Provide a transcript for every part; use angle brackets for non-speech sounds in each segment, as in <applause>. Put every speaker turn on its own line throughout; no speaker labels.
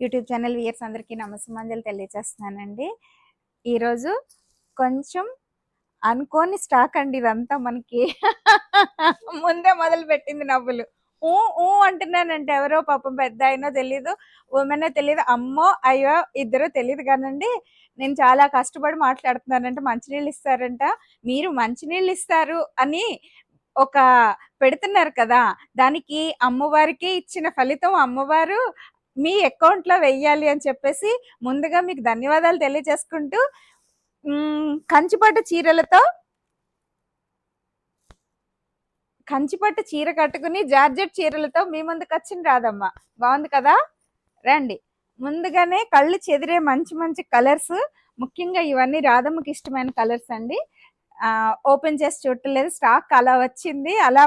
YouTube channel weirs అందరికీ నమస్కారాలు తెలియజేస్తున్నానండి ఈరోజు కొంచెం అనుకోని స్టాక్ అండి ఇదంతా మనకి. ముందే మొదలు పెట్టింది నవ్వులు. ఊ ఊ అంటున్నానంటే ఎవరో పాపం పెద్ద అయినో తెలీదు ఉమెనో తెలియదు అమ్మో అయ్యో ఇద్దరు తెలియదు కానండి. నేను చాలా కష్టపడి మాట్లాడుతున్నానంటే మంచినీళ్ళు ఇస్తారంట. మీరు మంచినీళ్ళు ఇస్తారు అని ఒక పెడుతున్నారు కదా. దానికి అమ్మవారికి ఇచ్చిన ఫలితం అమ్మవారు మీ అకౌంట్లో వెయ్యాలి అని చెప్పేసి ముందుగా మీకు ధన్యవాదాలు తెలియజేసుకుంటూ కంచిపట్టు చీరలతో కంచిపట్టు చీర కట్టుకుని జార్జెట్ చీరలతో మీ ముందుకు వచ్చింది రాదమ్మ బాగుంది కదా? రండి. ముందుగానే కళ్ళు చెదిరే మంచి మంచి కలర్స్ ముఖ్యంగా ఇవన్నీ రాధమ్మకి ఇష్టమైన కలర్స్ అండి. ఓపెన్ చేసి చూడలేదు స్టాక్ అలా వచ్చింది. అలా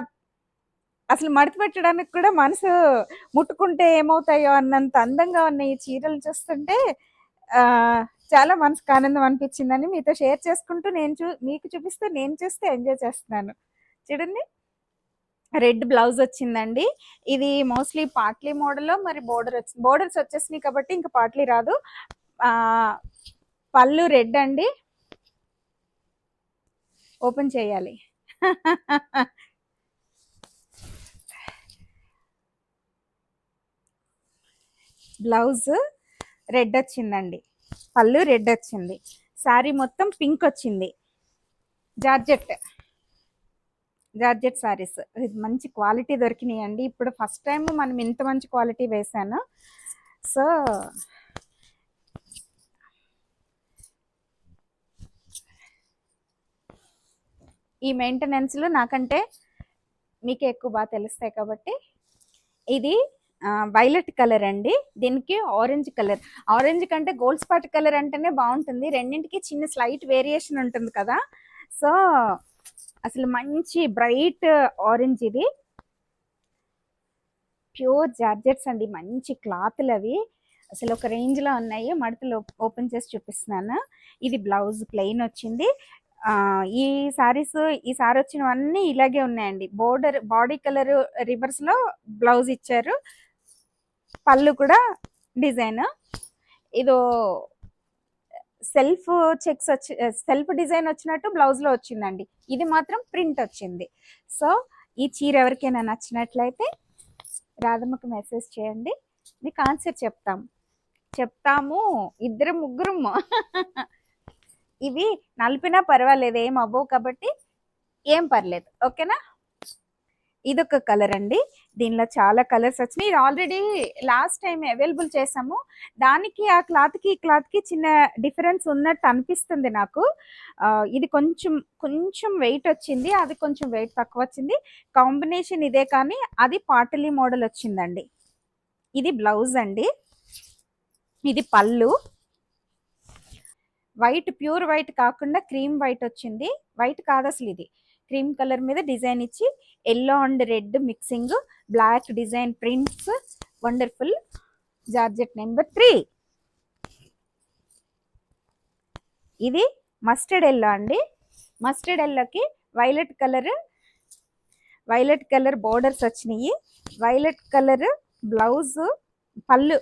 అసలు మడత పెట్టడానికి కూడా మనసు ముట్టుకుంటే ఏమవుతాయో అన్నంత అందంగా ఉన్న ఈ చీరలు చూస్తుంటే చాలా మనసుకు ఆనందం అనిపించిందని మీతో షేర్ చేసుకుంటూ నేను చూ మీకు చూపిస్తూ నేను చూస్తే ఎంజాయ్ చేస్తున్నాను. చూడండి. రెడ్ బ్లౌజ్ వచ్చిందండి. ఇది మోస్ట్లీ పాట్లీ మోడల్లో మరి బోర్డర్ వచ్చింది బోర్డర్స్ వచ్చేసినాయి కాబట్టి ఇంకా పాట్లీ రాదు. పళ్ళు రెడ్ అండి. ఓపెన్ చేయాలి. <laughs> బ్లౌజ్ రెడ్ వచ్చిందండి. పళ్ళు రెడ్ వచ్చింది. శారీ మొత్తం పింక్ వచ్చింది. జార్జెట్. జార్జెట్ శారీస్ ఇది మంచి క్వాలిటీ దొరికినాయండి. ఇప్పుడు ఫస్ట్ టైం మనం ఇంత మంచి క్వాలిటీ వేసాను. సో ఈ మెయింటెనెన్స్లు నాకంటే మీకే ఎక్కువ బాగా తెలుస్తాయి కాబట్టి ఇది వైలెట్ కలర్ అండి. దీనికి ఆరెంజ్ కలర్ ఆరెంజ్ కంటే గోల్డ్ స్పాట్ కలర్ అంటేనే బాగుంటుంది. రెండింటికి చిన్న స్లైట్ వేరియేషన్ ఉంటుంది కదా. సో అసలు మంచి బ్రైట్ ఆరెంజ్ ఇది. ప్యూర్ జార్జెట్స్ అండి. మంచి క్లాత్లు అవి. అసలు ఒక రేంజ్లో ఉన్నాయి. మడతలు ఓపెన్ చేసి చూపిస్తున్నాను. ఇది బ్లౌజ్ ప్లెయిన్ వచ్చింది. ఈ సారీస్ ఈ సారీ వచ్చినవన్నీ ఇలాగే ఉన్నాయండి. బోర్డర్ బాడీ కలర్ రివర్స్లో బ్లౌజ్ ఇచ్చారు. పళ్ళు కూడా డిజైన్. ఇదో సెల్ఫ్ చెక్స్ వచ్చి సెల్ఫ్ డిజైన్ వచ్చినట్టు బ్లౌజ్లో వచ్చిందండి. ఇది మాత్రం ప్రింట్ వచ్చింది. సో ఈ చీర ఎవరికైనా నచ్చినట్లయితే రాధమ్మకు మెసేజ్ చేయండి. మీకు ఆన్సర్ చెప్తాం. చెప్తాము. ఇద్దరు ముగ్గురు. ఇవి నలిపినా పర్వాలేదు. ఏం అవ్వవు కాబట్టి ఏం పర్లేదు. ఓకేనా? ఇదొక కలర్ అండి. దీనిలో చాలా కలర్స్ వచ్చినాయి. ఇది ఆల్రెడీ లాస్ట్ టైం అవైలబుల్ చేసాము. దానికి ఆ క్లాత్కి ఈ క్లాత్కి చిన్న డిఫరెన్స్ ఉన్నట్టు అనిపిస్తుంది నాకు. ఇది కొంచెం కొంచెం వెయిట్ వచ్చింది. అది కొంచెం వెయిట్ తక్కువ వచ్చింది. కాంబినేషన్ ఇదే కానీ అది పాటలీ మోడల్ వచ్చిందండి. ఇది బ్లౌజ్ అండి. ఇది పళ్ళు. వైట్ ప్యూర్ వైట్ కాకుండా క్రీమ్ వైట్ వచ్చింది. వైట్ కాదు అసలు ఇది. క్రీమ్ కలర్ మీద డిజైన్ ఇచ్చి yellow and red mixing black design prints wonderful georgette number three. ఇది మస్టర్డ్ ఎల్లో అండి. మస్టర్డ్ ఎల్లోకి violet colour violet colour borders వచ్చినాయి. వైలెట్ కలర్ బ్లౌజ్ పళ్ళు.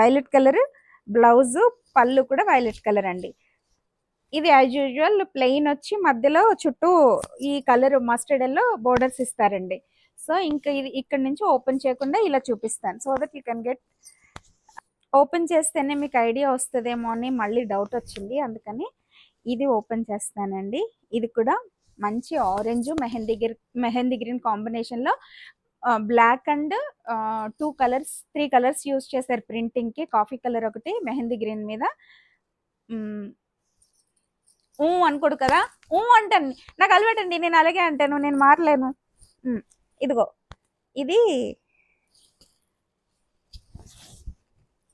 వైలెట్ కలర్ బ్లౌజ్ పళ్ళు కూడా వైలెట్ కలర్ అండి. ఇది యాజ్ యూజువల్ ప్లెయిన్ వచ్చి మధ్యలో చుట్టూ ఈ కలర్ మస్టర్డ్ ఎల్లో బోర్డర్స్ ఇస్తారండి. సో ఇంకా ఇది ఇక్కడ నుంచి ఓపెన్ చేయకుండా ఇలా చూపిస్తాను. So that you can get open చేస్తేనే మీకు ఐడియా వస్తుందేమో అని మళ్ళీ డౌట్ వచ్చింది. అందుకని ఇది ఓపెన్ చేస్తానండి. ఇది కూడా మంచి orange mehndi green mehndi green కాంబినేషన్లో black and two colours three colours use చేశారు ప్రింటింగ్కి కాఫీ కలర్ ఒకటి మెహందీ గ్రీన్ మీద ఊ అనుకోడు కదా? ఊ అంటాను. నాకు అలవాటండి నేను అలాగే అంటాను నేను మారలేను. ఇదిగో. ఇది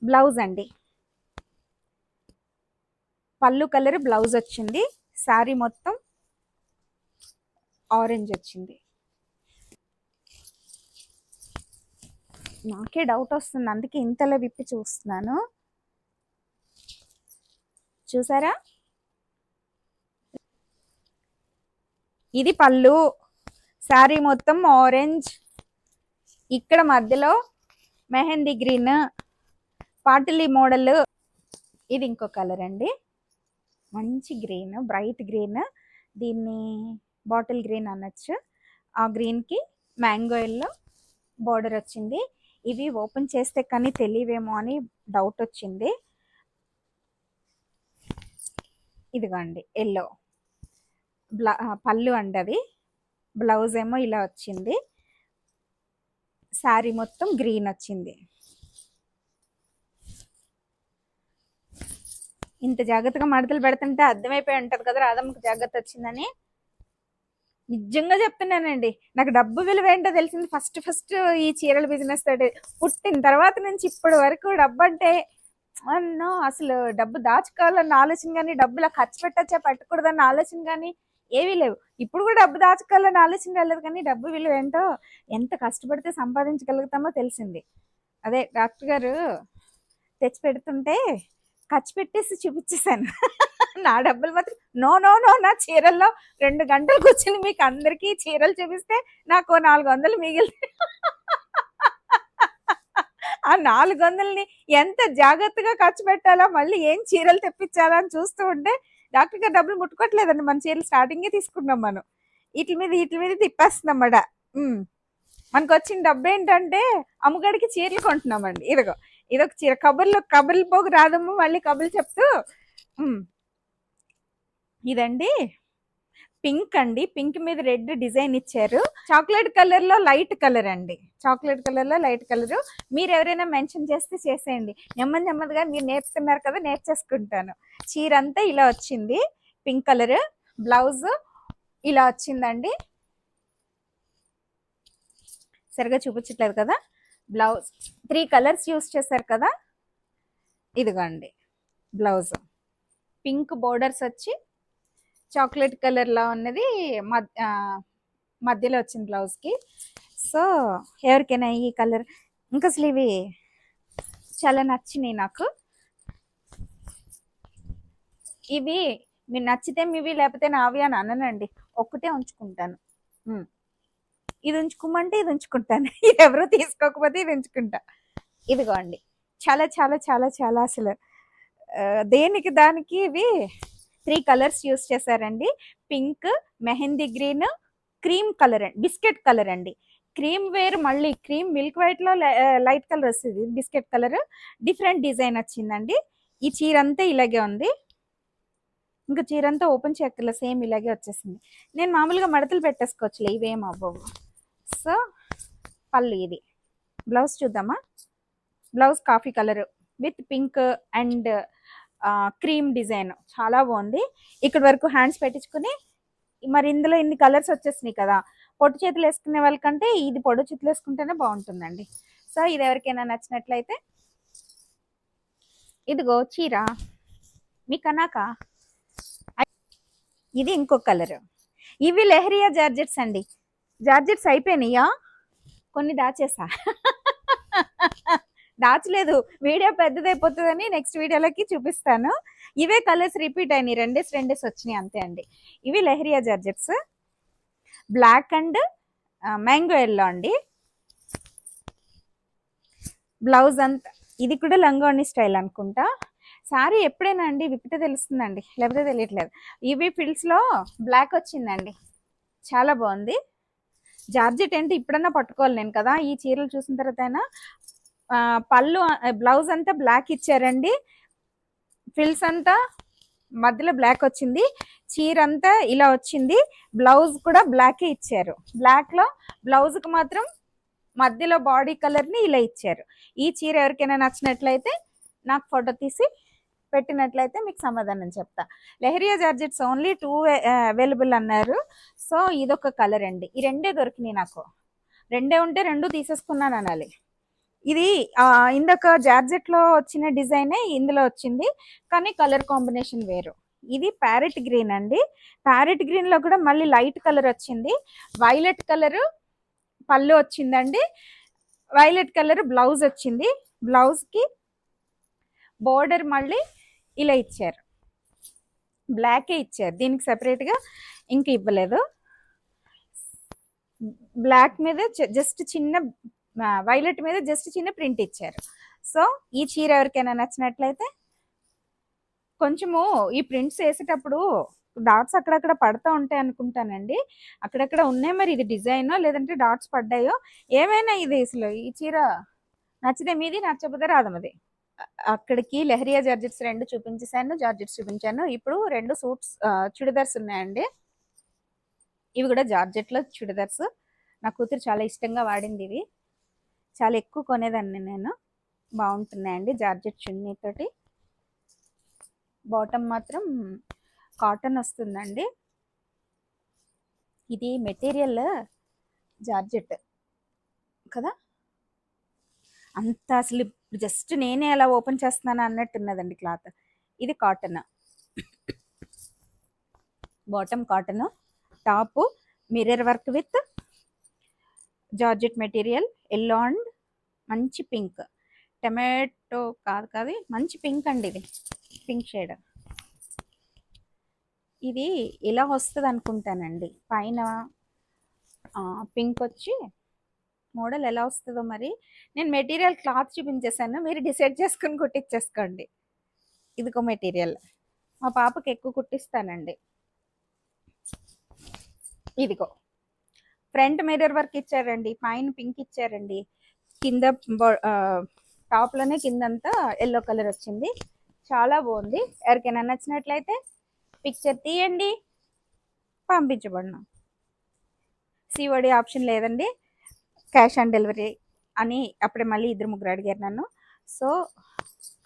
బ్లౌజ్ అండి. పళ్ళు కలర్ బ్లౌజ్ వచ్చింది. శారీ మొత్తం ఆరెంజ్ వచ్చింది. నాకే డౌట్ వస్తుంది అందుకే ఇంతలో విప్పి చూస్తున్నాను. చూసారా? ఇది పళ్ళు. శారీ మొత్తం ఆరెంజ్ ఇక్కడ మధ్యలో మెహందీ గ్రీన్ పాటిలీ మోడల్. ఇది ఇంకో కలర్ అండి. మంచి గ్రీన్ బ్రైట్ గ్రీన్ దీన్ని బాటిల్ గ్రీన్ అనొచ్చు. ఆ గ్రీన్కి మ్యాంగో ఎల్లో బార్డర్ వచ్చింది. ఇవి ఓపెన్ చేస్తే కానీ తెలియవేమో అని డౌట్ వచ్చింది. ఇదిగోండి ఎల్లో బ్లా పళ్ళు అండి అది బ్లౌజ్ ఏమో ఇలా వచ్చింది. శారీ మొత్తం గ్రీన్ వచ్చింది. ఇంత జాగ్రత్తగా మడతలు పెడుతుంటే అర్థమైపోయి ఉంటుంది కదా రాధమ్మకు జాగ్రత్త వచ్చిందని. నిజంగా చెప్తున్నానండి. నాకు డబ్బు విలువ ఏంటో తెలిసింది. ఫస్ట్ ఫస్ట్ ఈ చీరల బిజినెస్ తోటి పుట్టిన తర్వాత నుంచి ఇప్పటి వరకు డబ్బు అంటే అన్నో అసలు డబ్బు దాచుకోవాలన్న ఆలోచన కానీ డబ్బులా ఖర్చు పెట్టచ్చా పెట్టకూడదన్న ఆలోచన కానీ ఏవీ లేవు. ఇప్పుడు కూడా డబ్బు దాచుకోవాలని ఆలోచన రాలేదు కానీ డబ్బు విలువ ఏంటో ఎంత కష్టపడితే సంపాదించగలుగుతామో తెలిసింది. అదే డాక్టర్ గారు తెచ్చి పెడుతుంటే ఖర్చు పెట్టేసి చూపించేశాను. <laughs> నా డబ్బులు మాత్రం నో నో నో నా చీరల్లో రెండు గంటలు కూర్చొని మీకు అందరికీ చీరలు చూపిస్తే నాకు నాలుగు వందలు మిగిలి <laughs> ఆ నాలుగు వందలని ఎంత జాగ్రత్తగా ఖర్చు పెట్టాలా మళ్ళీ ఏం చీరలు తెప్పించాలా అని చూస్తూ ఉంటే డాక్టర్ గారు డబ్బులు ముట్టుకోవట్లేదండి. మన చీరలు స్టార్టింగే తీసుకున్నాం మనం. వీటి మీద వీటి మీద తిప్పేస్తున్నామట అడ. మనకు వచ్చిన డబ్బు ఏంటంటే అమ్మగడికి చీరలు కొంటున్నామండి. ఇదిగో ఇదొక చీర. కబుర్లు కబుర్లు పోగు రాదమ్మ మళ్ళీ కబుర్లు చెప్తూ. ఇదండి పింక్ అండి. పింక్ మీద రెడ్ డిజైన్ ఇచ్చారు. చాక్లెట్ కలర్లో లైట్ కలర్ అండి. చాక్లెట్ కలర్లో లైట్ కలర్. మీరు ఎవరైనా మెన్షన్ చేస్తే చేసేయండి. నెమ్మది నెమ్మదిగా మీరు నేర్చుకున్నారు కదా నేర్చేసుకుంటాను. చీర అంతా ఇలా వచ్చింది. Pink colour. బ్లౌజ్ ఇలా వచ్చిందండి. సరిగా చూపించట్లేదు కదా? బ్లౌజ్. త్రీ కలర్స్ యూస్ చేశారు కదా? ఇదిగోండి. బ్లౌజ్. పింక్ బోర్డర్స్ వచ్చి చాక్లెట్ కలర్లో ఉన్నది మధ్యలో వచ్చింది బ్లౌజ్కి సో ఎవరికైనా ఈ కలర్ ఇంకా అసలు ఇవి చాలా నచ్చినాయి నాకు. ఇవి మీరు నచ్చితే మీవి లేకపోతే నావి అని అననండి. ఒక్కటే ఉంచుకుంటాను. ఇది ఉంచుకోమంటే ఇది ఉంచుకుంటాను. <laughs> ఇది ఎవరు తీసుకోకపోతే ఇది ఉంచుకుంటా. ఇదిగోండి. చాలా చాలా చాలా చాలా అసలు దేనికి దానికి ఇవి త్రీ కలర్స్ యూస్ చేశారండి. Pink mehndi green cream colour అండి. బిస్కెట్ కలర్ అండి. క్రీమ్ వేర్ మళ్ళీ క్రీమ్ మిల్క్ వైట్లో లైట్ కలర్ వస్తుంది. Biscuit colour. డిఫరెంట్ డిజైన్ వచ్చిందండి. ఈ చీర అంతా ఇలాగే ఉంది. ఇంకా చీర అంతా ఓపెన్ చేయక్కర్లే సేమ్ ఇలాగే వచ్చేసింది. నేను మామూలుగా మడతలు పెట్టేసుకోవచ్చులే ఇవేం అవ్వవు. సో పళ్ళు ఇది. బ్లౌజ్ చూద్దామా? Blouse coffee colour with pink and cream design. చాలా బాగుంది. ఇక్కడ వరకు హ్యాండ్స్ పెట్టించుకుని మరి ఇందులో ఇన్ని కలర్స్ వచ్చేసినాయి కదా పొట్టు చేతులు వేసుకునే వాళ్ళకంటే ఇది పొడు చేతులు వేసుకుంటేనే బాగుంటుందండి. సో ఇది ఎవరికైనా నచ్చినట్లయితే ఇదిగో చీర. మీకు అన్నాక? ఇది ఇంకో కలర్. ఇవి లెహరియా జార్జెట్స్ అండి. జార్జెట్స్ అయిపోయినాయా? కొన్ని దాచేసా. దాచలేదు. వీడియో పెద్దదైపోతుందని నెక్స్ట్ వీడియోలోకి చూపిస్తాను. ఇవే కలర్స్ రిపీట్ అయినాయి. రెండేస్ రెండేస్ వచ్చినాయి అంతే అండి. ఇవి leheriya georgettes. Black and mango yellow అండి. బ్లౌజ్ అంతా ఇది కూడా లంగోని స్టైల్ అనుకుంటా. సారీ ఎప్పుడైనా అండి విప్పితే తెలుస్తుందండి. లేకపోతే తెలియట్లేదు. ఇవి ఫిల్స్లో బ్లాక్ వచ్చిందండి. చాలా బాగుంది. జార్జెట్ అంటే ఇప్పుడన్నా పట్టుకోవాలి నేను కదా. ఈ చీరలు చూసిన తర్వాత అయినా పళ్ళు బ్లౌజ్ అంతా బ్లాక్ ఇచ్చారండి. ఫిల్స్ అంతా మధ్యలో బ్లాక్ వచ్చింది. చీర అంతా ఇలా వచ్చింది. బ్లౌజ్ కూడా బ్లాకే ఇచ్చారు. బ్లాక్లో బ్లౌజ్కి మాత్రం మధ్యలో బాడీ కలర్ని ఇలా ఇచ్చారు. ఈ చీర ఎవరికైనా నచ్చినట్లయితే నాకు ఫోటో తీసి పెట్టినట్లయితే మీకు సమాధానం చెప్తా. Leheriya georgettes only two available అన్నారు. సో ఇదొక కలర్ అండి. ఈ రెండే దొరికినాయి నాకు. రెండే ఉంటే రెండు తీసేసుకున్నాను అనాలి. ఇది ఇందాక జార్జెట్లో వచ్చిన డిజైనే ఇందులో వచ్చింది కానీ కలర్ కాంబినేషన్ వేరు. ఇది ప్యారెట్ గ్రీన్ అండి. ప్యారెట్ గ్రీన్లో కూడా మళ్ళీ లైట్ కలర్ వచ్చింది. వైలెట్ కలర్ పళ్ళు వచ్చిందండి. వైలెట్ కలర్ బ్లౌజ్ వచ్చింది. బ్లౌజ్కి బోర్డర్ మళ్ళీ ఇలా ఇచ్చారు. బ్లాకే ఇచ్చారు. దీనికి separate గా ఇంక ఇవ్వలేదు. బ్లాక్ మీద జస్ట్ చిన్న వైలెట్ మీద జస్ట్ చిన్న ప్రింట్ ఇచ్చారు. సో ఈ చీర ఎవరికైనా నచ్చినట్లయితే కొంచెము ఈ ప్రింట్స్ వేసేటప్పుడు డాట్స్ అక్కడక్కడ పడుతూ ఉంటాయి అనుకుంటానండి. అక్కడక్కడ ఉన్నాయి మరి ఇది డిజైన్ లేదంటే డాట్స్ పడ్డాయో? ఏమైనా ఇది అసలు ఈ చీర నచ్చితే మీది నచ్చకపోతే రాదమది అక్కడికి లెహరియా జార్జెట్స్ రెండు చూపించేశాను జార్జెట్స్ చూపించాను. ఇప్పుడు రెండు సూట్స్ చుడిదార్స్ ఉన్నాయండి. ఇవి కూడా జార్జెట్లో చుడిదార్స్. నా కూతురు చాలా ఇష్టంగా వాడింది ఇవి. చాలా ఎక్కువ కొనేదాన్ని నేను. బాగుంటున్నాయండి జార్జెట్ చున్నీతోటి. బాటమ్ మాత్రం కాటన్ వస్తుందండి. ఇది మెటీరియల్ జార్జెట్ కదా? అంత అసలు జస్ట్ నేనే అలా ఓపెన్ చేస్తున్నాను అన్నట్టున్నదండి క్లాత్. ఇది cotton. Bottom cotton. Top mirror work with georgette material yellow and మంచి పింక్. టమాటో కాదు కాదు మంచి పింక్ అండి ఇది. Pink shade. ఇది ఇలా వస్తుంది అనుకుంటానండి. పైన పింక్ వచ్చి మోడల్ ఎలా వస్తుందో మరి. నేను మెటీరియల్ క్లాత్ చూపించేసాను మీరు డిసైడ్ చేసుకుని కుట్టించేసుకోండి ఇదిగో మెటీరియల్. మా పాపకి ఎక్కువ కుట్టిస్తానండి. ఇదిగో. ఫ్రంట్ మిర్రర్ వర్క్ ఇచ్చారండి పైన పింక్ ఇచ్చారండి. కింద టాప్లోనే కిందంతా ఎల్లో కలర్ వచ్చింది. చాలా బాగుంది. ఎవరికైనా నచ్చినట్లయితే పిక్చర్ తీయండి. పంపించబడిన. సిఓడి ఆప్షన్ లేదండి. క్యాష్ ఆన్ డెలివరీ అని అప్పుడే మళ్ళీ ఇద్దరు ముగ్గురు అడిగారు నన్ను. సో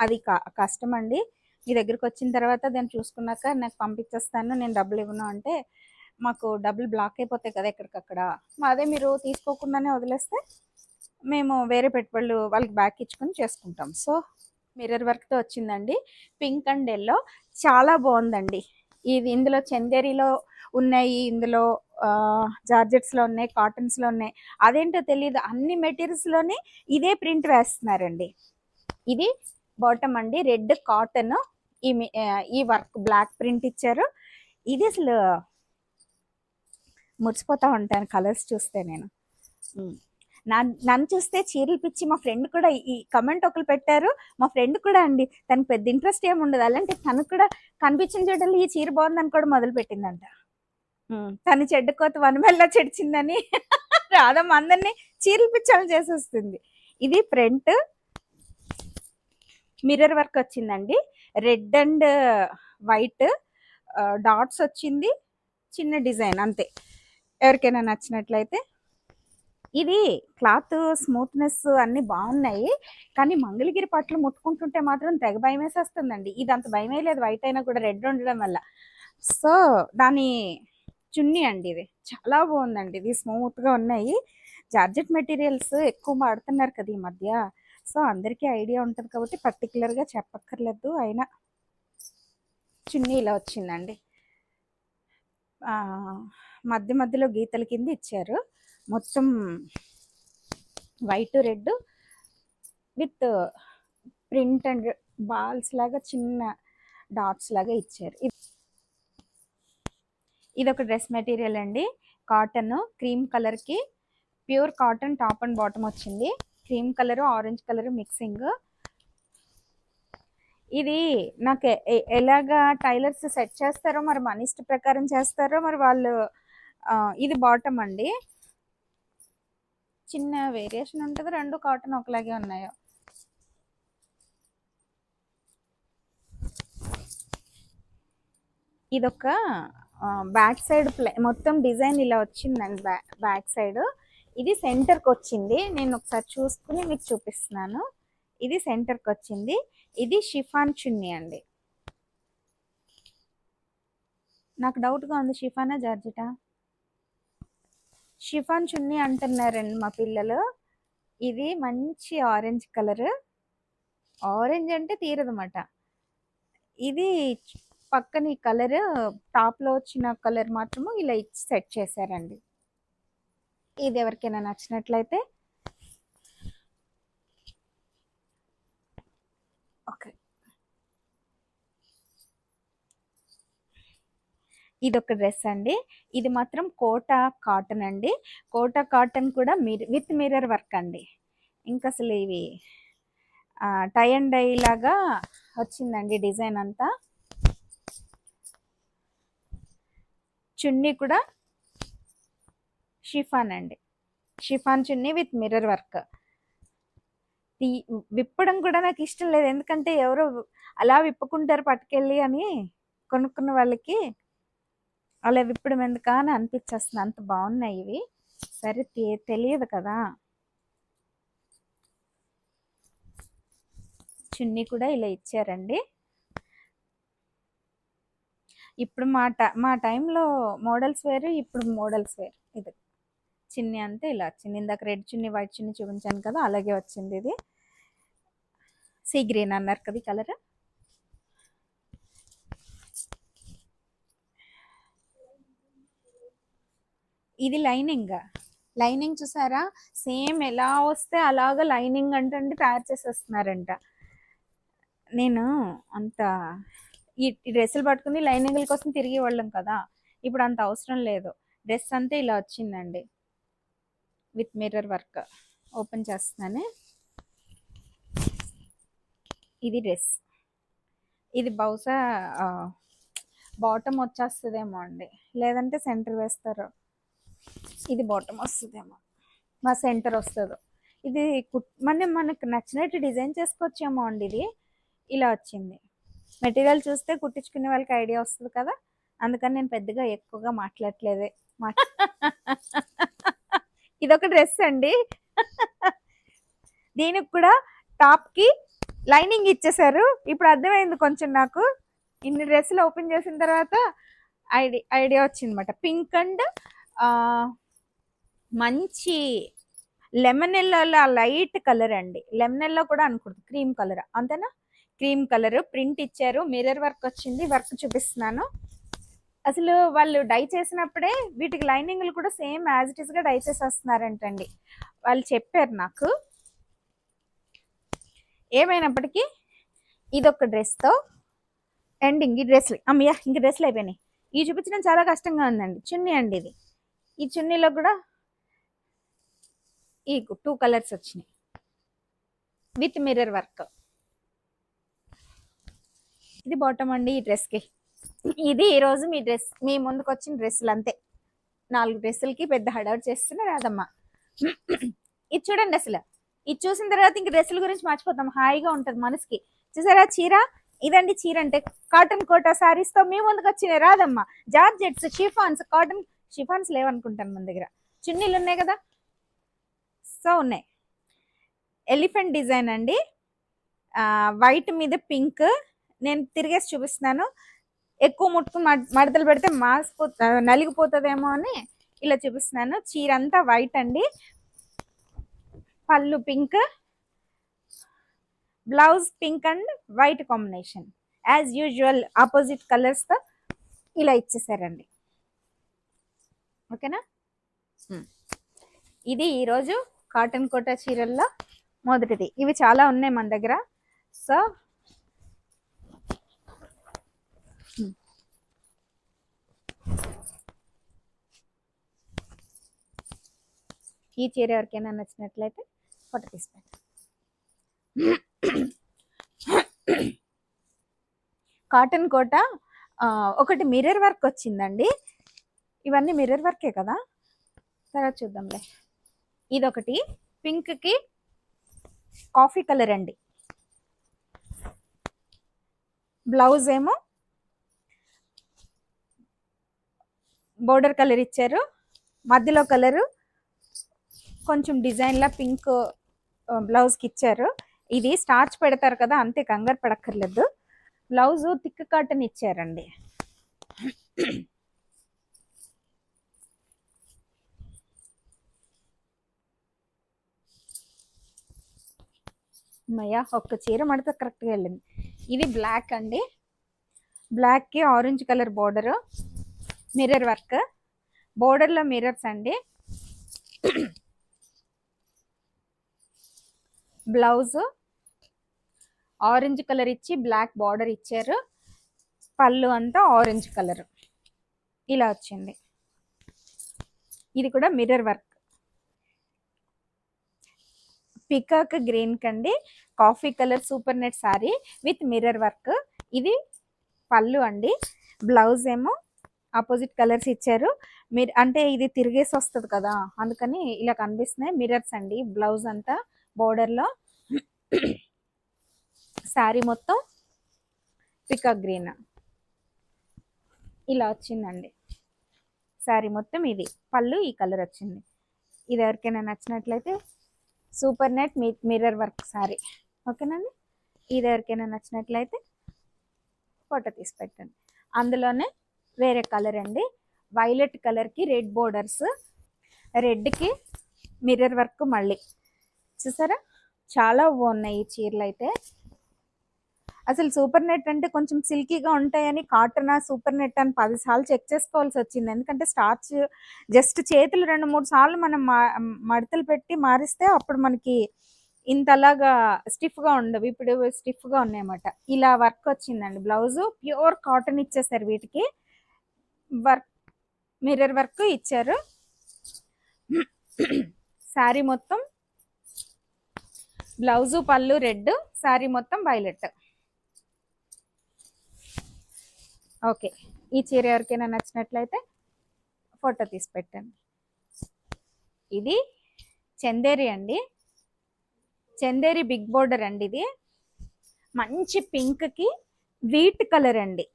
అది కష్టం అండి. మీ దగ్గరికి వచ్చిన తర్వాత దాన్ని చూసుకున్నాక నాకు పంపించేస్తాను. నేను డబ్బులు ఇవ్వను అంటే మాకు డబ్బులు బ్లాక్ అయిపోతాయి కదా ఎక్కడికక్కడ. అదే మీరు తీసుకోకుండానే వదిలేస్తే మేము వేరే పెట్టుబడులు వాళ్ళకి బ్యాక్ ఇచ్చుకొని చేసుకుంటాం. సో మిర్రర్ వర్క్తో వచ్చిందండి. పింక్ అండ్ ఎల్లో చాలా బాగుందండి. ఇది ఇందులో చందేరిలో ఉన్నాయి ఇందులో జార్జెట్స్లో ఉన్నాయి కాటన్స్లో ఉన్నాయి. అదేంటో తెలియదు అన్ని మెటీరియల్స్లోనే ఇదే ప్రింట్ వేస్తున్నారండి. ఇది బాటమ్ అండి. రెడ్ కాటన్ ఈ ఈ వర్క్ బ్లాక్ ప్రింట్ ఇచ్చారు. ఇది అసలు మురిసిపోతా ఉంటాను కలర్స్ చూస్తే నేను. నన్ను చూస్తే చీరలు పిచ్చి మా ఫ్రెండ్ కూడా ఈ కమెంట్ ఒకరు పెట్టారు. మా ఫ్రెండ్ కూడా అండి తనకు పెద్ద ఇంట్రెస్ట్ ఏమి ఉండదు. అలాంటి తనకు కూడా కనిపించిన చూడాలి ఈ చీర బాగుందని కూడా మొదలు పెట్టిందంట. తను చెడ్డకోత వనమెల్లా చెడిచిందని <laughs> రాధమ్మ అందరినీ చీరలు పిచ్చాలు చేసేస్తుంది. ఇది ఫ్రంట్ మిర్రర్ వర్క్ వచ్చిందండి. రెడ్ అండ్ వైట్ డాట్స్ వచ్చింది. చిన్న డిజైన్ అంతే. ఎవరికైనా నచ్చినట్లయితే. ఇది క్లాత్ స్మూత్నెస్ అన్ని బాగున్నాయి. కానీ మంగళగిరి పట్లు ముట్టుకుంటుంటే మాత్రం తెగ భయం వేసేస్తుందండి ఇది అంత భయమే లేదు. వైట్ అయినా కూడా రెడ్ ఉండడం వల్ల. సో దాని చున్నీ అండి ఇది. చాలా బాగుందండి. ఇది స్మూత్గా ఉన్నాయి. జార్జెట్ మెటీరియల్స్ ఎక్కువ వాడుతున్నారు కదా ఈ మధ్య. సో అందరికీ ఐడియా ఉంటుంది కాబట్టి పర్టికులర్గా చెప్పక్కర్లేదు. అయినా చున్నీ ఇలా వచ్చిందండి. మధ్య మధ్యలో గీతల కింద ఇచ్చారు. మొత్తం white red with print and balls లాగా చిన్న డాట్స్ లాగా ఇచ్చారు. ఇది ఒక డ్రెస్ మెటీరియల్ అండి. కాటన్ క్రీమ్ కలర్కి pure cotton top and bottom వచ్చింది. Cream colour orange colour mixing ఇది నాకు ఎలాగా టైలర్స్ సెట్ చేస్తారో మరి మన ఇష్ట ప్రకారం చేస్తారో మరి వాళ్ళు ఇది బాటమ్ అండి. చిన్న వేరియేషన్ ఉంటుంది రెండు కాటన్ ఒకలాగే ఉన్నాయో. ఇదొక బ్యాక్ సైడ్ ప్లే మొత్తం డిజైన్ ఇలా వచ్చిందండి బ్యాక్ సైడ్. ఇది సెంటర్కి వచ్చింది నేను ఒకసారి చూసుకుని మీకు చూపిస్తున్నాను. ఇది సెంటర్కి వచ్చింది ఇది షిఫాన్ చున్నీ అండి. నాకు డౌట్గా ఉంది షిఫానా జార్జిటా? షిఫాన్ చున్నీ అంటున్నారండి మా పిల్లలు. ఇది మంచి ఆరెంజ్ కలర్. ఆరెంజ్ అంటే తీరదన్నమాట. ఇది పక్కన ఈ కలర్ టాప్లో వచ్చిన కలర్ మాత్రము ఇలా ఇచ్చి సెట్ చేశారండి. ఇది ఎవరికైనా నచ్చినట్లయితే ఓకే. ఇది ఒక డ్రెస్ అండి. ఇది మాత్రం కోటా కాటన్ అండి. కోటా కాటన్ కూడా మిర్ విత్ మిర్రర్ వర్క్ అండి. ఇంకా అసలు ఇవి టై అండ్ డై లాగా వచ్చిందండి డిజైన్ అంతా. చున్నీ కూడా షిఫాన్ అండి. Chiffon chunni with mirror work. తీ విప్పడం కూడా నాకు ఇష్టం లేదు. ఎందుకంటే ఎవరో అలా విప్పుకుంటారు పట్టుకెళ్ళి అని కొనుక్కున్న వాళ్ళకి అలా విప్పడం ఎందుకా అని అనిపించేస్తుంది అంత బాగున్నాయి ఇవి. సరే తెలియదు కదా. చున్నీ కూడా ఇలా ఇచ్చారండి. ఇప్పుడు మా టై మా టైంలో మోడల్స్ వేరు ఇప్పుడు మోడల్స్ వేరు. ఇది చిన్ని అంతే ఇలా. వచ్చింది ఇందాక రెడ్ చున్నీ వైట్ చున్ని చూపించాను కదా అలాగే వచ్చింది ఇది. సీ గ్రీన్ అన్నారు కదా ఈ కలర్? ఇది లైనింగ్. లైనింగ్ చూసారా? సేమ్ ఎలా వస్తే అలాగ లైనింగ్ అంటే తయారు చేసేస్తున్నారంట. నేను అంత ఈ ఈ డ్రెస్సులు పట్టుకుని లైనింగ్ల కోసం తిరిగి వాళ్ళం కదా. ఇప్పుడు అంత అవసరం లేదు. డ్రెస్ అంతా ఇలా వచ్చిందండి. With mirror work. ఓపెన్ చేస్తున్నాను. ఇది డ్రెస్. ఇది బహుశా బాటమ్ వచ్చేస్తుందేమో అండి. లేదంటే సెంటర్ వేస్తారు. ఇది బాటమ్ వస్తుందేమో. మా సెంటర్ వస్తుంది. ఇది కుట్ మన మనకు నచ్చినట్టు డిజైన్ చేసుకోవచ్చేమో అండి ఇది. ఇలా వచ్చింది. మెటీరియల్ చూస్తే కుట్టించుకునే వాళ్ళకి ఐడియా వస్తుంది కదా. అందుకని నేను పెద్దగా ఎక్కువగా మాట్లాడట్లేదే. ఇది <laughs> ఇదొక డ్రెస్ అండి. దీనికి కూడా టాప్కి లైనింగ్ ఇచ్చేసారు ఇప్పుడు అర్థమైంది కొంచెం నాకు. ఇన్ని డ్రెస్సులు ఓపెన్ చేసిన తర్వాత ఐడి ఐడియా వచ్చిందన్నమాట. పింక్ అండ్ మంచి లెమన్ ఎల్లో లైట్ కలర్ అండి. లెమన్ ఎల్లో కూడా అనుకూడదు. Cream colour. అంతేనా? Cream colour. ప్రింట్ ఇచ్చారు. మిర్రర్ వర్క్ వచ్చింది. వర్క్ చూపిస్తున్నాను. అసలు వాళ్ళు డై చేసినప్పుడే వీటికి లైనింగ్లు కూడా సేమ్ యాజ్ ఇట్ ఈస్గా డై చేసేస్తున్నారంటండి. వాళ్ళు చెప్పారు నాకు. ఏమైనప్పటికీ ఇదొక డ్రెస్తో ఎండింగ్ ఈ డ్రెస్లు. అమ్మయ్యా ఇంక డ్రెస్లు అయిపోయినాయి. ఈ చూపించడం చాలా కష్టంగా ఉందండి. చున్నీ అండి ఇది. ఈ చున్నీలో కూడా ఈ టూ కలర్స్ వచ్చినాయి. With mirror work. ఇది బాటమ్ అండి ఈ డ్రెస్కి. ఇది ఈరోజు మీ డ్రెస్ మీ ముందుకు వచ్చిన డ్రెస్సులు అంతే. నాలుగు డ్రెస్సులకి పెద్ద హడావుడ్ చేస్తున్నా రాదమ్మా ఇది చూడండి అసలు. ఇది చూసిన తర్వాత ఇంక డ్రెస్సుల గురించి మర్చిపోతాం. హాయిగా ఉంటుంది మనసుకి. చూసారా చీర? ఇదండి చీర అంటే కాటన్ కోటా సారీస్తో మీ ముందుకు వచ్చినాయి రాదమ్మా జార్జెట్స్ షిఫాన్స్ కాటన్ షిఫాన్స్ లేవనుకుంటాను మన దగ్గర. చున్నీలు ఉన్నాయి కదా? సో ఉన్నాయి. ఎలిఫెంట్ డిజైన్ అండి. వైట్ మీద పింక్. నేను తిరిగేసి చూపిస్తున్నాను. ఎక్కువ ముట్టుకుని మడ- మడతలు పెడితే మాసిపో నలిగిపోతుందేమో అని ఇలా చూపిస్తున్నాను. చీర అంతా వైట్ అండి. పళ్ళు pink blouse pink and white combination. As usual opposite కలర్స్తో ఇలా ఇచ్చేసారండి. ఓకేనా? Hmm. ఇది ఈరోజు కాటన్ కోట చీరల్లో మొదటిది. ఇవి చాలా ఉన్నాయి మన దగ్గర. సో ఈ చీర ఎవరికైనా నచ్చినట్లయితే ఫోటో తీసి కాటన్ కోట ఒకటి మిర్రర్ వర్క్ వచ్చిందండి. ఇవన్నీ మిర్రర్ వర్కే కదా? తర్వాత చూద్దాంలే. ఇదొకటి. పింక్కి కాఫీ కలర్ అండి. బ్లౌజ్ ఏమో బోర్డర్ కలర్ ఇచ్చారు. మధ్యలో కలరు కొంచెం డిజైన్లా పింక్ బ్లౌజ్కి ఇచ్చారు. ఇది స్టార్చ్ పెడతారు కదా అంతే కంగారు పడక్కర్లేదు. బ్లౌజ్ థిక్ కాటన్ ఇచ్చారండి. మయ్యా ఒక్క చీర మడత కరెక్ట్గా వెళ్ళింది. ఇది బ్లాక్ అండి. బ్లాక్కి orange colour border mirror work బోర్డర్లో మిర్రర్స్ అండి. బ్లౌజ్. ఆరెంజ్ కలర్ ఇచ్చి బ్లాక్ బార్డర్ ఇచ్చారు. పళ్ళు అంతా ఆరెంజ్ కలర్. ఇలా వచ్చింది. ఇది కూడా మిర్రర్ వర్క్. పికాక్ గ్రీన్ కండి. Coffee colour super net sari with mirror work. ఇది పళ్ళు అండి. బ్లౌజ్ ఏమో ఆపోజిట్ కలర్స్ ఇచ్చారు. మీరు అంటే ఇది తిరిగేసి వస్తుంది కదా అందుకని ఇలా కనిపిస్తున్నాయి. మిర్రర్స్ అండి. బ్లౌజ్ అంతా బోర్డర్లో. శారీ మొత్తం పికాక్ గ్రీన్ ఇలా వచ్చిందండి. శారీ మొత్తం ఇది. పళ్ళు ఈ కలర్ వచ్చింది. ఇది ఎవరికైనా నచ్చినట్లయితే సూపర్ నెట్ మీ మిర్రర్ వర్క్ శారీ ఓకేనండి? ఇది ఎవరికైనా నచ్చినట్లయితే ఫోటో తీసి పెట్టండి. అందులోనే వేరే కలర్ అండి. వైలెట్ కలర్కి రెడ్ బోర్డర్స్. రెడ్కి మిర్రర్ వర్క్ మళ్ళీ. చూసారా? చాలా బాగున్నాయి ఈ చీరలు అయితే అసలు సూపర్ నెట్ అంటే కొంచెం సిల్కీగా ఉంటాయని కాటన్ సూపర్ నెట్ అని పదిసార్లు చెక్ చేసుకోవాల్సి వచ్చింది. ఎందుకంటే స్టార్చ్ జస్ట్ చేతులు రెండు మూడు సార్లు మనం మడతలు పెట్టి మారిస్తే అప్పుడు మనకి ఇంతలాగా స్టిఫ్గా ఉండవు. ఇప్పుడు స్టిఫ్గా ఉన్నాయన్నమాట. ఇలా వర్క్ వచ్చిందండి. బ్లౌజ్ ప్యూర్ కాటన్ ఇచ్చేసారు వీటికి. వర్క్ మిర్రర్ వర్క్ ఇచ్చారు. శారీ మొత్తం బ్లౌజు పళ్ళు రెడ్ శారీ మొత్తం వైలెట్. ఓకే ఈ చీర ఎవరికైనా నచ్చినట్లయితే ఫోటో తీసి పెట్టండి. ఇది చందేరి అండి. చందేరి బిగ్ బోర్డర్ అండి ఇది. మంచి పింక్కి వీట్ కలర్ అండి.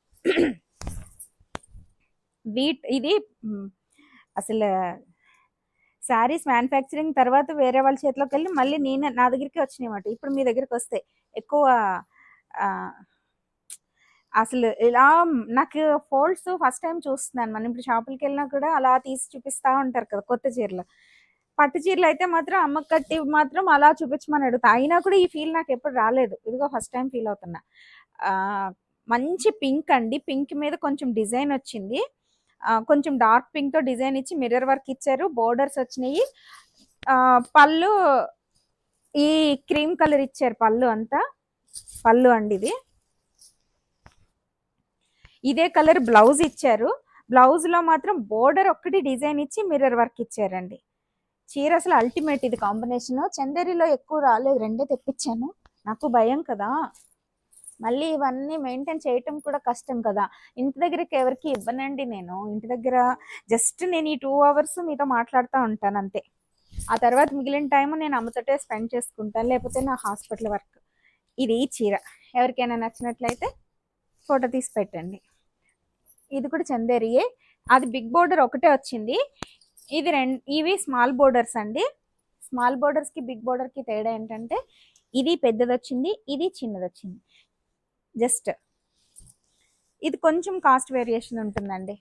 వీట్ ఇది అసలు శారీస్ మ్యానుఫ్యాక్చరింగ్ తర్వాత వేరే వాళ్ళ చేతిలోకి వెళ్ళి మళ్ళీ నేను నా దగ్గరికి వచ్చినాయి అన్నమాట. ఇప్పుడు మీ దగ్గరికి వస్తే ఎక్కువ అసలు ఇలా నాకు ఫోల్డ్స్ ఫస్ట్ టైం చూస్తున్నాను మనం. ఇప్పుడు షాపులకి వెళ్ళినా కూడా అలా తీసి చూపిస్తూ ఉంటారు కదా కొత్త చీరలు. పట్టు చీరలు అయితే మాత్రం అమ్మ కట్టి మాత్రం అలా చూపించమని అడుగుతా. అయినా కూడా ఈ ఫీల్ నాకు ఎప్పుడు రాలేదు. ఇదిగో ఫస్ట్ టైం ఫీల్ అవుతున్నా. మంచి పింక్ అండి. పింక్ మీద కొంచెం డిజైన్ వచ్చింది. కొంచెం డార్క్ పింక్తో డిజైన్ ఇచ్చి మిర్రర్ వర్క్ ఇచ్చారు. బోర్డర్స్ వచ్చినాయి. పళ్ళు ఈ క్రీమ్ కలర్ ఇచ్చారు పళ్ళు అంతా. పళ్ళు అండి ఇది. ఇదే కలర్ బ్లౌజ్ ఇచ్చారు. బ్లౌజ్లో మాత్రం బోర్డర్ ఒక్కటి డిజైన్ ఇచ్చి మిర్రర్ వర్క్ ఇచ్చారండి. చీర అసలు అల్టిమేట్ ఇది కాంబినేషన్ చందేరిలో ఎక్కువ రాలేదు. రెండే తెప్పించాను. నాకు భయం కదా. మళ్ళీ ఇవన్నీ మెయింటైన్ చేయటం కూడా కష్టం కదా. ఇంటి దగ్గరికి ఎవరికి ఇవ్వనండి నేను. ఇంటి దగ్గర జస్ట్ నేను ఈ టూ అవర్స్ మీతో మాట్లాడుతూ ఉంటాను అంతే. ఆ తర్వాత మిగిలిన టైం నేను అమ్మతోటే స్పెండ్ చేసుకుంటాను లేకపోతే నా హాస్పిటల్ వర్క్. ఇది చీర. ఎవరికైనా నచ్చినట్లయితే ఫోటో తీసి పెట్టండి. ఇది కూడా చందేరియే అది బిగ్ బోర్డర్ ఒకటే వచ్చింది. ఇది రెండు ఇవి స్మాల్ బోర్డర్స్ అండి. స్మాల్ బోర్డర్స్కి బిగ్ బోర్డర్కి తేడా ఏంటంటే ఇది పెద్దది వచ్చింది ఇది చిన్నది వచ్చింది జస్ట్ ఇది కొంచెం కాస్ట్ వేరియేషన్ ఉంటుందండి.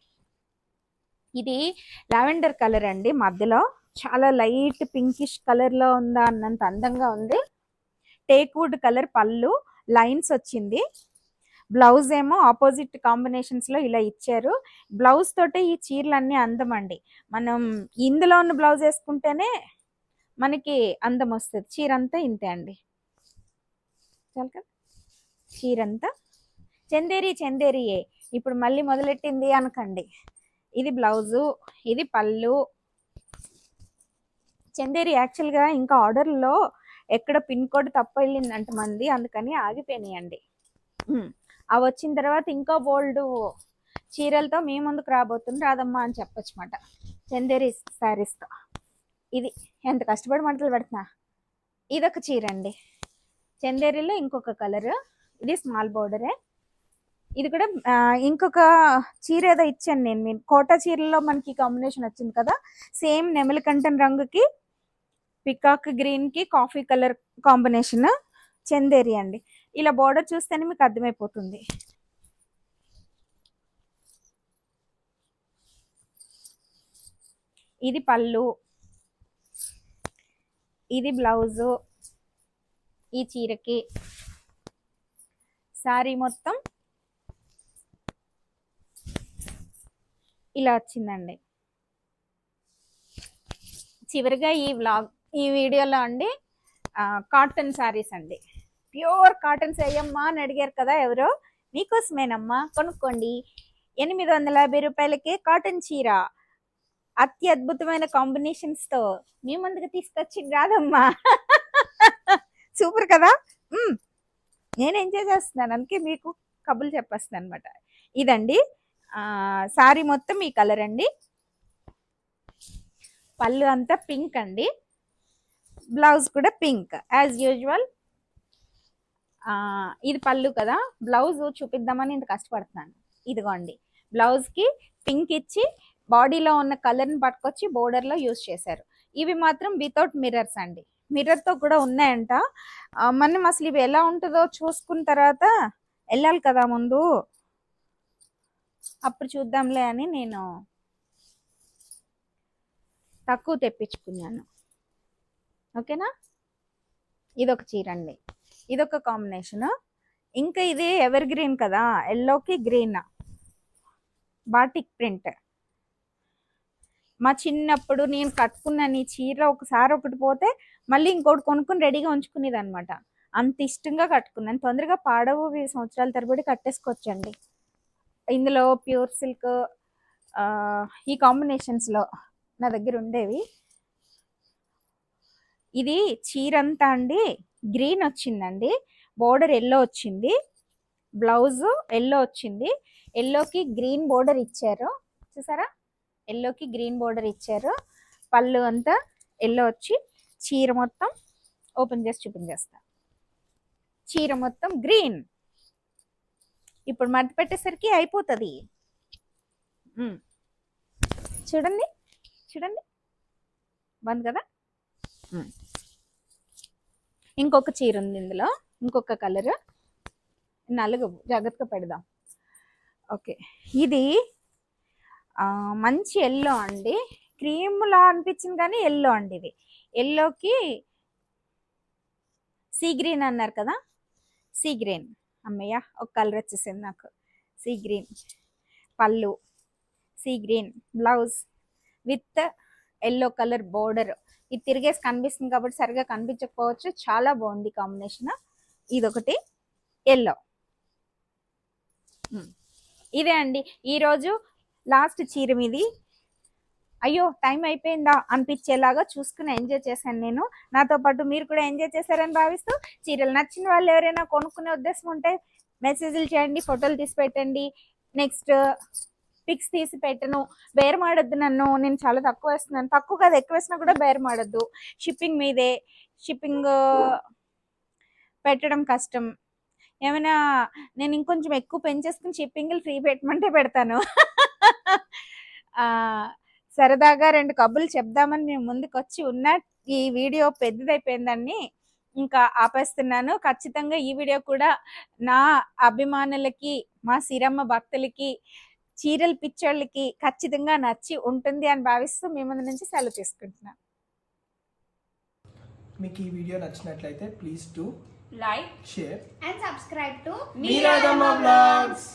ఇది లావెండర్ కలర్ అండి మధ్యలో. చాలా లైట్ పింకిష్ కలర్లో ఉందా అన్నంత అందంగా ఉంది. టేక్ వుడ్ కలర్ పళ్ళు లైన్స్ వచ్చింది. బ్లౌజ్ ఏమో ఆపోజిట్ కాంబినేషన్స్లో ఇలా ఇచ్చారు. బ్లౌజ్ తోటే ఈ చీరలన్నీ అందం అండి మనం ఇందులో ఉన్న బ్లౌజ్ వేసుకుంటేనే మనకి అందం వస్తుంది. చీర అంతా ఇంతే అండి. చాలు కదా? చీర అంతా చందేరి చందేరియే. ఇప్పుడు మళ్ళీ మొదలెట్టింది అనకండి. ఇది బ్లౌజు ఇది పళ్ళు. చందేరి యాక్చువల్గా ఇంకా ఆర్డర్లో ఎక్కడ పిన్ కోడ్ తప్పు వెళ్ళిందంట మంది అందుకని ఆగిపోయినాయండి. అవి వచ్చిన తర్వాత ఇంకా బోల్డ్ చీరలతో మీ ముందుకు రాబోతుంది రాదమ్మా అని చెప్పొచ్చు మాట చందేరి శారీస్తో. ఇది ఎంత కష్టపడి మంటలు పెడుతున్నా? ఇదొక చీర అండి చందేరిలో ఇంకొక కలరు. ఇది స్మాల్ బోర్డరే ఇది కూడా ఇంకొక చీర ఏదో ఇచ్చాను నేను మీ కోటా చీరలో మనకి కాంబినేషన్ వచ్చింది కదా. సేమ్ నెమలికంఠన్ రంగుకి పికాక్ గ్రీన్కి కాఫీ కలర్ కాంబినేషన్ చందేరి అండి. ఇలా బోర్డర్ చూస్తేనే మీకు అర్థమైపోతుంది. ఇది పళ్ళు. ఇది బ్లౌజు ఈ చీరకి. శారీ మొత్తం ఇలా వచ్చిందండి. చివరిగా ఈ వ్లాగ్ ఈ వీడియోలో అండి కాటన్ శారీస్ అండి. ప్యూర్ కాటన్ వేయమ్మా అని అడిగారు కదా ఎవరో? మీకోసమేనమ్మా కొనుక్కోండి. ఎనిమిది వందల యాభై రూపాయలకే కాటన్ చీర. అతి అద్భుతమైన కాంబినేషన్స్తో మీ ముందుకు తీసుకొచ్చింది రాదమ్మా. <laughs> సూపర్ కదా? నేను ఎంజాయ్ చేస్తున్నాను అందుకే మీకు కబుర్లు చెప్పేస్తున్నాను అనమాట ఇదండి సారీ మొత్తం ఈ కలర్ అండి. పళ్ళు అంతా పింక్ అండి. బ్లౌజ్ కూడా పింక్ యాజ్ యూజువల్. ఇది పళ్ళు కదా. బ్లౌజ్ చూపిద్దామని ఇంత కష్టపడుతున్నాను. ఇదిగోండి. బ్లౌజ్కి పింక్ ఇచ్చి బాడీలో ఉన్న కలర్ని పట్టుకొచ్చి బోర్డర్లో యూజ్ చేశారు. ఇవి మాత్రం వితౌట్ మిర్రర్స్ అండి. మిర్రర్తో కూడా ఉన్నాయంట. మనం అసలు ఇవి ఎలా ఉంటుందో చూసుకున్న తర్వాత వెళ్ళాలి కదా ముందు. అప్పుడు చూద్దాంలే అని నేను తక్కువ తెప్పించుకున్నాను. ఓకేనా? ఇదొక చీర అండి ఇదొక కాంబినేషన్. ఇంకా ఇది ఎవర్ గ్రీన్ కదా ఎల్లోకి గ్రీన్. Batik print. మా చిన్నప్పుడు నేను కట్టుకున్న ఈ చీర ఒకసారి ఒకటి పోతే మళ్ళీ ఇంకోటి కొనుక్కుని రెడీగా ఉంచుకునేది అనమాట అంత ఇష్టంగా కట్టుకున్నాను తొందరగా పాడవు సంవత్సరాల తరబడి కట్టేసుకోవచ్చండి. ఇందులో ప్యూర్ సిల్క్ ఈ కాంబినేషన్స్లో నా దగ్గర ఉండేవి. ఇది చీర అంతా అండి గ్రీన్ వచ్చిందండి బోర్డర్ ఎల్లో వచ్చింది బ్లౌజ్ ఎల్లో వచ్చింది. ఎల్లోకి గ్రీన్ బోర్డర్ ఇచ్చారు. చూసారా? ఎల్లోకి గ్రీన్ బోర్డర్ ఇచ్చారు. పళ్ళు అంతా ఎల్లో వచ్చి చీర మొత్తం ఓపెన్ చేసి చూపించేస్తా. చీర మొత్తం గ్రీన్. ఇప్పుడు మడత పెట్టేసరికి అయిపోతుంది. చూడండి చూడండి. బంద్ కదా? ఇంకొక చీర ఉంది ఇందులో ఇంకొక కలర్. నలుగు జాగ్రత్తగా పెడదాం. ఓకే. ఇది మంచి ఎల్లో అండి. క్రీమ్లా అనిపించింది కానీ ఎల్లో అండి ఇది. ఎల్లోకి సీ గ్రీన్ అన్నారు కదా? సీ గ్రీన్ అమ్మయ్య ఒక కలర్ వచ్చేసింది నాకు. సీ గ్రీన్ పళ్ళు. Sea green blouse. With yellow colour border. ఇది తిరిగేసి కనిపిస్తుంది కాబట్టి సరిగా కనిపించకపోవచ్చు. చాలా బాగుంది కాంబినేషన్. ఇదొకటి. ఎల్లో. ఇదే అండి. ఈరోజు లాస్ట్ చీర మీది. అయ్యో టైం అయిపోయిందా అనిపించేలాగా చూసుకుని ఎంజాయ్ చేశాను నేను. నాతో పాటు మీరు కూడా ఎంజాయ్ చేశారని భావిస్తూ చీరలు నచ్చిన వాళ్ళు ఎవరైనా కొనుక్కునే ఉద్దేశం ఉంటే మెసేజ్లు చేయండి ఫోటోలు తీసి పెట్టండి. నెక్స్ట్ పిక్స్ తీసి పెట్టను. బేరమాడొద్దు నన్ను. నేను చాలా తక్కువ వేస్తున్నాను. తక్కువ కాదు ఎక్కువ వేసినా కూడా బేరమాడొద్దు షిప్పింగ్ మీదే. షిప్పింగ్ పెట్టడం కష్టం. ఏమైనా నేను ఇంకొంచెం ఎక్కువ పెంచేసుకుని షిప్పింగ్లు ఫ్రీ పెట్టమంటే పెడతాను. <laughs> ఆ, సరదాగా రెండు కబుర్లు చెప్దామని మేము ముందుకు వచ్చి ఉన్న ఈ వీడియో పెద్దదైపోయిందని ఇంకా ఆపేస్తున్నాను. ఖచ్చితంగా ఈ వీడియో కూడా నా అభిమానులకి మా సిరమ్మ భక్తులకి చీరల పిచ్చోళ్ళకి ఖచ్చితంగా నచ్చి ఉంటుంది అని భావిస్తూ మీ ముందు నుంచి సెలవు తీసుకుంటున్నాను
మీకు ఈ వీడియో నచ్చినట్లయితే please to
like
share
and subscribe to
Meeradamma blogs.